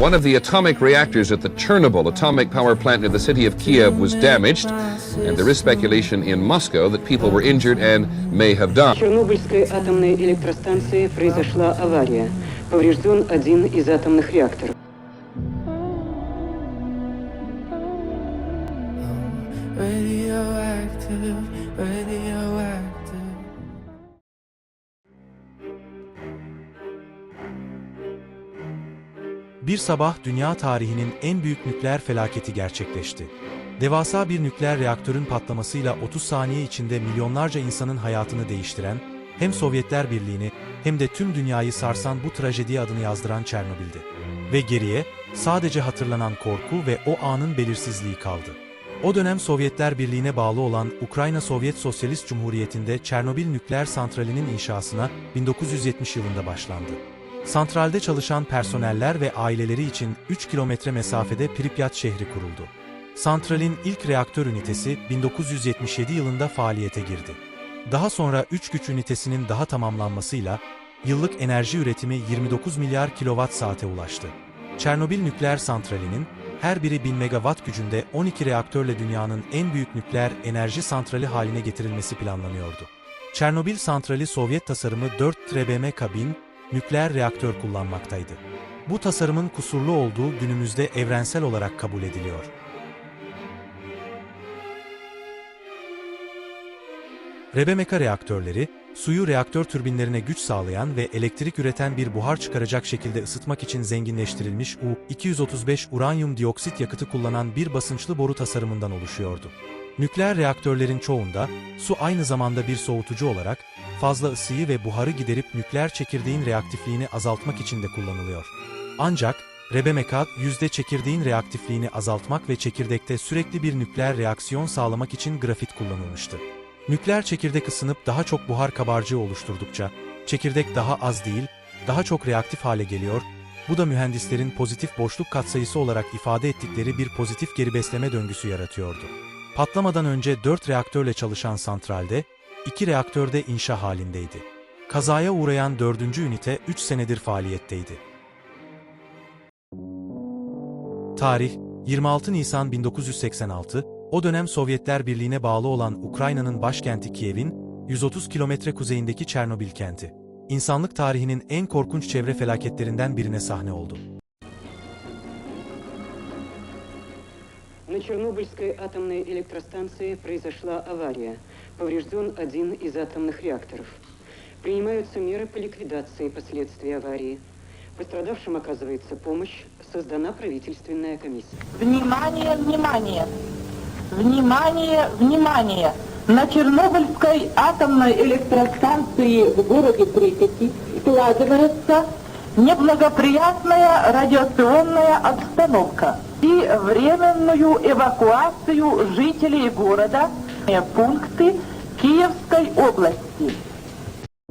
One of the atomic reactors at the Chernobyl atomic power plant near the city of Kiev was damaged, and there is speculation in Moscow that people were injured and may have В died. Чернобыльской атомной электростанции произошла авария. Поврежден один из атомных реакторов. Bir sabah dünya tarihinin en büyük nükleer felaketi gerçekleşti. Devasa bir nükleer reaktörün patlamasıyla 30 saniye içinde milyonlarca insanın hayatını değiştiren, hem Sovyetler Birliği'ni hem de tüm dünyayı sarsan bu trajediye adını yazdıran Çernobil'di. Ve geriye sadece hatırlanan korku ve o anın belirsizliği kaldı. O dönem Sovyetler Birliği'ne bağlı olan Ukrayna Sovyet Sosyalist Cumhuriyeti'nde Çernobil nükleer santralinin inşasına 1970 yılında başlandı. Santralde çalışan personeller ve aileleri için 3 kilometre mesafede Pripyat şehri kuruldu. Santralin ilk reaktör ünitesi 1977 yılında faaliyete girdi. Daha sonra 3 güç ünitesinin daha tamamlanmasıyla yıllık enerji üretimi 29 milyar kilowatt saate ulaştı. Çernobil nükleer santralinin her biri 1000 megawatt gücünde 12 reaktörle dünyanın en büyük nükleer enerji santrali haline getirilmesi planlanıyordu. Çernobil santrali Sovyet tasarımı 4 TBM kabin, nükleer reaktör kullanmaktaydı. Bu tasarımın kusurlu olduğu günümüzde evrensel olarak kabul ediliyor. Rebemeka reaktörleri, suyu reaktör türbinlerine güç sağlayan ve elektrik üreten bir buhar çıkaracak şekilde ısıtmak için zenginleştirilmiş U-235 uranyum dioksit yakıtı kullanan bir basınçlı boru tasarımından oluşuyordu. Nükleer reaktörlerin çoğunda, su aynı zamanda bir soğutucu olarak, fazla ısıyı ve buharı giderip nükleer çekirdeğin reaktifliğini azaltmak için de kullanılıyor. Ancak, Rebemeka, yüzde çekirdeğin reaktifliğini azaltmak ve çekirdekte sürekli bir nükleer reaksiyon sağlamak için grafit kullanılmıştı. Nükleer çekirdek ısınıp daha çok buhar kabarcığı oluşturdukça, çekirdek daha az değil, daha çok reaktif hale geliyor, bu da mühendislerin pozitif boşluk katsayısı olarak ifade ettikleri bir pozitif geri besleme döngüsü yaratıyordu. Patlamadan önce 4 reaktörle çalışan santralde, 2 reaktörde inşa halindeydi. Kazaya uğrayan 4. ünite 3 senedir faaliyetteydi. Tarih 26 Nisan 1986, o dönem Sovyetler Birliği'ne bağlı olan Ukrayna'nın başkenti Kiev'in 130 kilometre kuzeyindeki Çernobil kenti. İnsanlık tarihinin en korkunç çevre felaketlerinden birine sahne oldu. На Чернобыльской атомной электростанции произошла авария. Поврежден один из атомных реакторов. Принимаются меры по ликвидации последствий аварии. Пострадавшим оказывается помощь. Создана правительственная комиссия. Внимание, внимание! Внимание, внимание! На Чернобыльской атомной электростанции в городе Припяти складывается неблагоприятная радиационная обстановка и временную эвакуацию жителей города пункты Киевской области.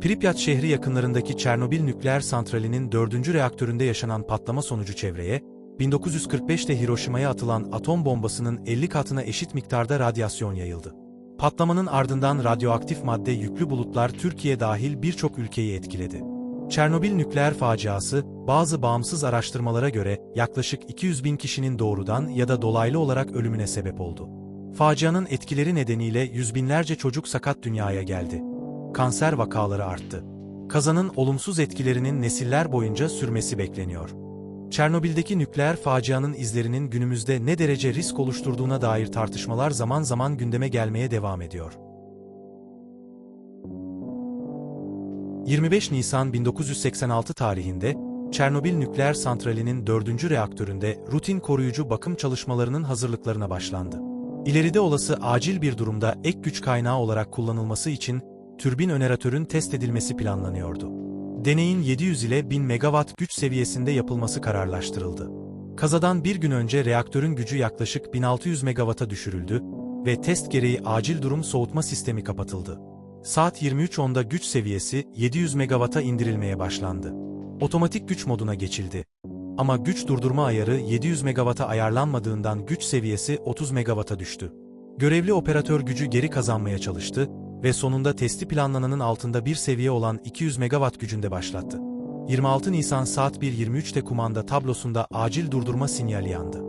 Pripyat şehri yakınlarındaki Çernobil nükleer santralinin 4. reaktöründe yaşanan patlama sonucu çevreye, 1945'te Hiroşima'ya atılan atom bombasının 50 katına eşit miktarda radyasyon yayıldı. Patlamanın ardından radyoaktif madde yüklü bulutlar Türkiye dahil birçok ülkeyi etkiledi. Çernobil nükleer faciası, bazı bağımsız araştırmalara göre yaklaşık 200 bin kişinin doğrudan ya da dolaylı olarak ölümüne sebep oldu. Facianın etkileri nedeniyle yüz binlerce çocuk sakat dünyaya geldi. Kanser vakaları arttı. Kazanın olumsuz etkilerinin nesiller boyunca sürmesi bekleniyor. Çernobil'deki nükleer facianın izlerinin günümüzde ne derece risk oluşturduğuna dair tartışmalar zaman zaman gündeme gelmeye devam ediyor. 25 Nisan 1986 tarihinde Çernobil nükleer santralinin 4. reaktöründe rutin koruyucu bakım çalışmalarının hazırlıklarına başlandı. İleride olası acil bir durumda ek güç kaynağı olarak kullanılması için türbin öneratörün test edilmesi planlanıyordu. Deneyin 700 ile 1000 megawatt güç seviyesinde yapılması kararlaştırıldı. Kazadan bir gün önce reaktörün gücü yaklaşık 1600 megawatt'a düşürüldü ve test gereği acil durum soğutma sistemi kapatıldı. Saat 23.10'da güç seviyesi 700 megawatt'a indirilmeye başlandı. Otomatik güç moduna geçildi. Ama güç durdurma ayarı 700 megawatt'a ayarlanmadığından güç seviyesi 30 megawatt'a düştü. Görevli operatör gücü geri kazanmaya çalıştı ve sonunda testi planlananın altında bir seviye olan 200 megawatt gücünde başlattı. 26 Nisan saat 1.23'te kumanda tablosunda acil durdurma sinyali yandı.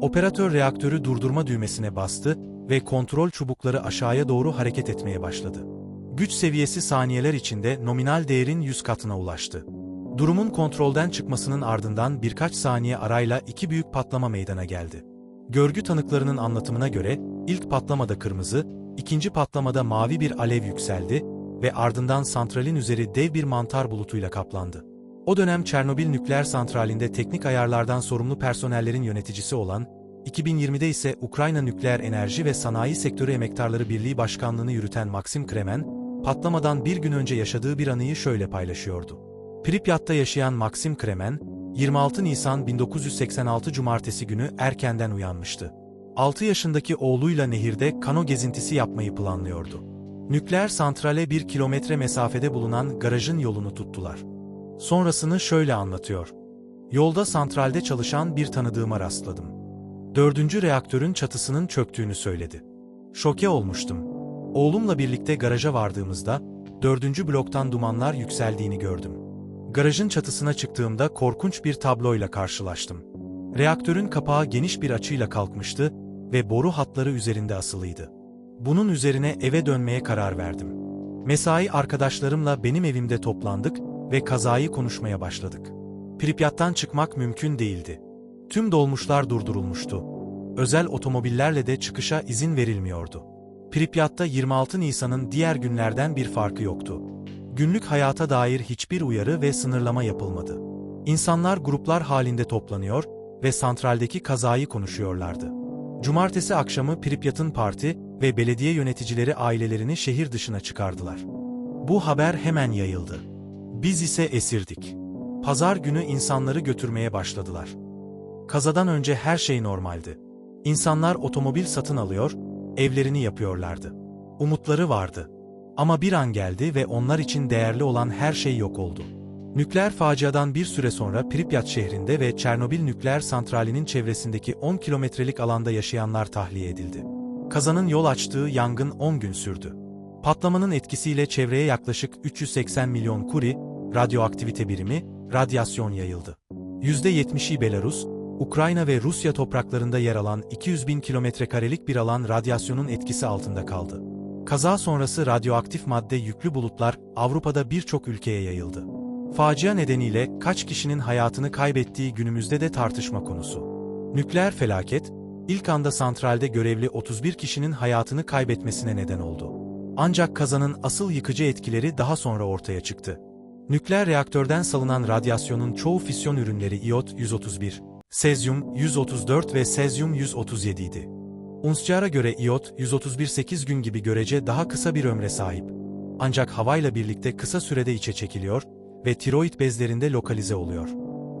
Operatör reaktörü durdurma düğmesine bastı ve kontrol çubukları aşağıya doğru hareket etmeye başladı. Güç seviyesi saniyeler içinde nominal değerin 100 katına ulaştı. Durumun kontrolden çıkmasının ardından birkaç saniye arayla iki büyük patlama meydana geldi. Görgü tanıklarının anlatımına göre ilk patlamada kırmızı, ikinci patlamada mavi bir alev yükseldi ve ardından santralin üzeri dev bir mantar bulutuyla kaplandı. O dönem Çernobil nükleer santralinde teknik ayarlardan sorumlu personellerin yöneticisi olan, 2020'de ise Ukrayna Nükleer Enerji ve Sanayi Sektörü Emektarları Birliği Başkanlığını yürüten Maxim Kremen, patlamadan bir gün önce yaşadığı bir anıyı şöyle paylaşıyordu. Pripyat'ta yaşayan Maxim Kremen, 26 Nisan 1986 Cumartesi günü erkenden uyanmıştı. 6 yaşındaki oğluyla nehirde kano gezintisi yapmayı planlıyordu. Nükleer santrale bir kilometre mesafede bulunan garajın yolunu tuttular. Sonrasını şöyle anlatıyor. Yolda santralde çalışan bir tanıdığıma rastladım. Dördüncü reaktörün çatısının çöktüğünü söyledi. Şoke olmuştum. Oğlumla birlikte garaja vardığımızda, dördüncü bloktan dumanlar yükseldiğini gördüm. Garajın çatısına çıktığımda korkunç bir tabloyla karşılaştım. Reaktörün kapağı geniş bir açıyla kalkmıştı ve boru hatları üzerinde asılıydı. Bunun üzerine eve dönmeye karar verdim. Mesai arkadaşlarımla benim evimde toplandık ve kazayı konuşmaya başladık. Pripyat'tan çıkmak mümkün değildi. Tüm dolmuşlar durdurulmuştu. Özel otomobillerle de çıkışa izin verilmiyordu. Pripyat'ta 26 Nisan'ın diğer günlerden bir farkı yoktu. Günlük hayata dair hiçbir uyarı ve sınırlama yapılmadı. İnsanlar gruplar halinde toplanıyor ve santraldeki kazayı konuşuyorlardı. Cumartesi akşamı Pripyat'ın parti ve belediye yöneticileri ailelerini şehir dışına çıkardılar. Bu haber hemen yayıldı. Biz ise esirdik. Pazar günü insanları götürmeye başladılar. Kazadan önce her şey normaldi. İnsanlar otomobil satın alıyor, evlerini yapıyorlardı. Umutları vardı. Ama bir an geldi ve onlar için değerli olan her şey yok oldu. Nükleer faciadan bir süre sonra Pripyat şehrinde ve Çernobil nükleer santralinin çevresindeki 10 kilometrelik alanda yaşayanlar tahliye edildi. Kazanın yol açtığı yangın 10 gün sürdü. Patlamanın etkisiyle çevreye yaklaşık 380 milyon kuri, radyoaktivite birimi, radyasyon yayıldı. %70'i Belarus, Ukrayna ve Rusya topraklarında yer alan 200 bin kilometrekarelik bir alan radyasyonun etkisi altında kaldı. Kaza sonrası radyoaktif madde yüklü bulutlar Avrupa'da birçok ülkeye yayıldı. Facia nedeniyle kaç kişinin hayatını kaybettiği günümüzde de tartışma konusu. Nükleer felaket, ilk anda santralde görevli 31 kişinin hayatını kaybetmesine neden oldu. Ancak kazanın asıl yıkıcı etkileri daha sonra ortaya çıktı. Nükleer reaktörden salınan radyasyonun çoğu fisyon ürünleri iot 131, sezyum 134 ve sezyum 137 idi. UNSCAR'a göre iot 131 8 gün gibi görece daha kısa bir ömre sahip. Ancak havayla birlikte kısa sürede içe çekiliyor ve tiroid bezlerinde lokalize oluyor.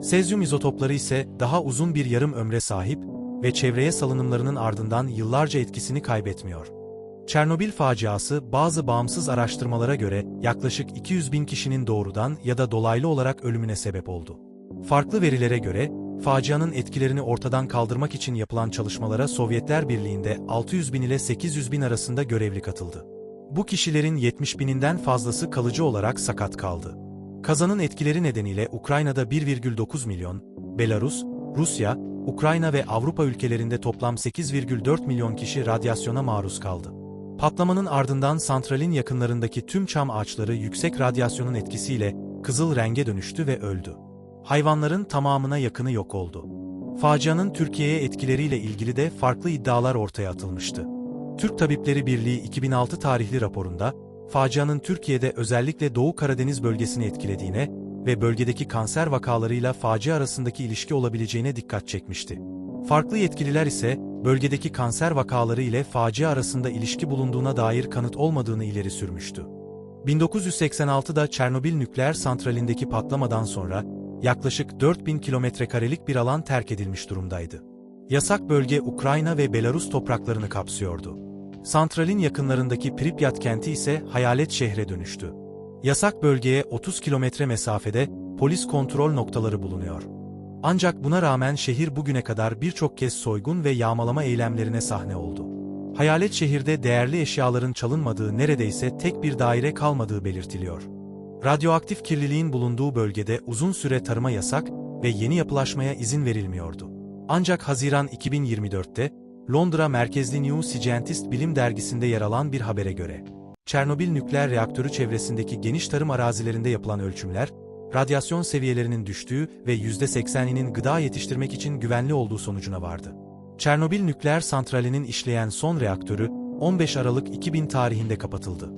Sezyum izotopları ise daha uzun bir yarım ömre sahip ve çevreye salınımlarının ardından yıllarca etkisini kaybetmiyor. Çernobil faciası bazı bağımsız araştırmalara göre yaklaşık 200 bin kişinin doğrudan ya da dolaylı olarak ölümüne sebep oldu. Farklı verilere göre, facianın etkilerini ortadan kaldırmak için yapılan çalışmalara Sovyetler Birliği'nde 600 bin ile 800 bin arasında görevli katıldı. Bu kişilerin 70 bininden fazlası kalıcı olarak sakat kaldı. Kazanın etkileri nedeniyle Ukrayna'da 1,9 milyon, Belarus, Rusya, Ukrayna ve Avrupa ülkelerinde toplam 8,4 milyon kişi radyasyona maruz kaldı. Patlamanın ardından santralin yakınlarındaki tüm çam ağaçları yüksek radyasyonun etkisiyle kızıl renge dönüştü ve öldü. Hayvanların tamamına yakını yok oldu. Facianın Türkiye'ye etkileriyle ilgili de farklı iddialar ortaya atılmıştı. Türk Tabipleri Birliği 2006 tarihli raporunda, facianın Türkiye'de özellikle Doğu Karadeniz bölgesini etkilediğine ve bölgedeki kanser vakalarıyla facia arasındaki ilişki olabileceğine dikkat çekmişti. Farklı yetkililer ise, bölgedeki kanser vakaları ile facia arasında ilişki bulunduğuna dair kanıt olmadığını ileri sürmüştü. 1986'da Çernobil nükleer santralindeki patlamadan sonra, yaklaşık 4000 kilometrekarelik bir alan terk edilmiş durumdaydı. Yasak bölge Ukrayna ve Belarus topraklarını kapsıyordu. Santralin yakınlarındaki Pripyat kenti ise hayalet şehre dönüştü. Yasak bölgeye 30 kilometre mesafede polis kontrol noktaları bulunuyor. Ancak buna rağmen şehir bugüne kadar birçok kez soygun ve yağmalama eylemlerine sahne oldu. Hayalet şehirde değerli eşyaların çalınmadığı neredeyse tek bir daire kalmadığı belirtiliyor. Radyoaktif kirliliğin bulunduğu bölgede uzun süre tarıma yasak ve yeni yapılaşmaya izin verilmiyordu. Ancak Haziran 2024'te Londra merkezli New Scientist bilim dergisinde yer alan bir habere göre, Çernobil nükleer reaktörü çevresindeki geniş tarım arazilerinde yapılan ölçümler, radyasyon seviyelerinin düştüğü ve %80'inin gıda yetiştirmek için güvenli olduğu sonucuna vardı. Çernobil nükleer santralinin işleyen son reaktörü 15 Aralık 2000 tarihinde kapatıldı.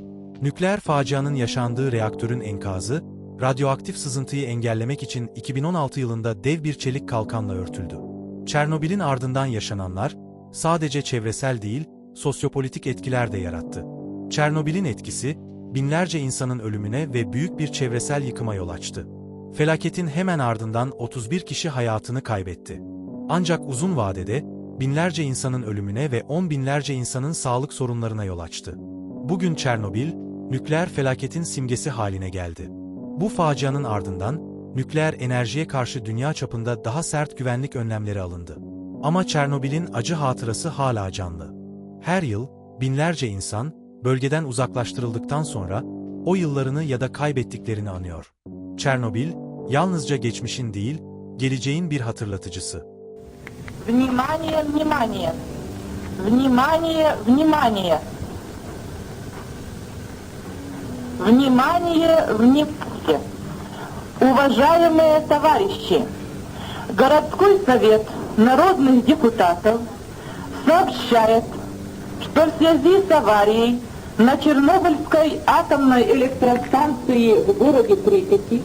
Nükleer facianın yaşandığı reaktörün enkazı, radyoaktif sızıntıyı engellemek için 2016 yılında dev bir çelik kalkanla örtüldü. Çernobil'in ardından yaşananlar, sadece çevresel değil, sosyopolitik etkiler de yarattı. Çernobil'in etkisi, binlerce insanın ölümüne ve büyük bir çevresel yıkıma yol açtı. Felaketin hemen ardından 31 kişi hayatını kaybetti. Ancak uzun vadede, binlerce insanın ölümüne ve on binlerce insanın sağlık sorunlarına yol açtı. Bugün Çernobil, nükleer felaketin simgesi haline geldi. Bu facianın ardından, nükleer enerjiye karşı dünya çapında daha sert güvenlik önlemleri alındı. Ama Çernobil'in acı hatırası hala canlı. Her yıl, binlerce insan, bölgeden uzaklaştırıldıktan sonra, o yıllarını ya da kaybettiklerini anıyor. Çernobil, yalnızca geçmişin değil, geleceğin bir hatırlatıcısı. Внимание, внимание! Внимание, внимание! Внимание, внимание! Уважаемые товарищи! Городской совет народных депутатов сообщает, что в связи с аварией на Чернобыльской атомной электростанции в городе Припяти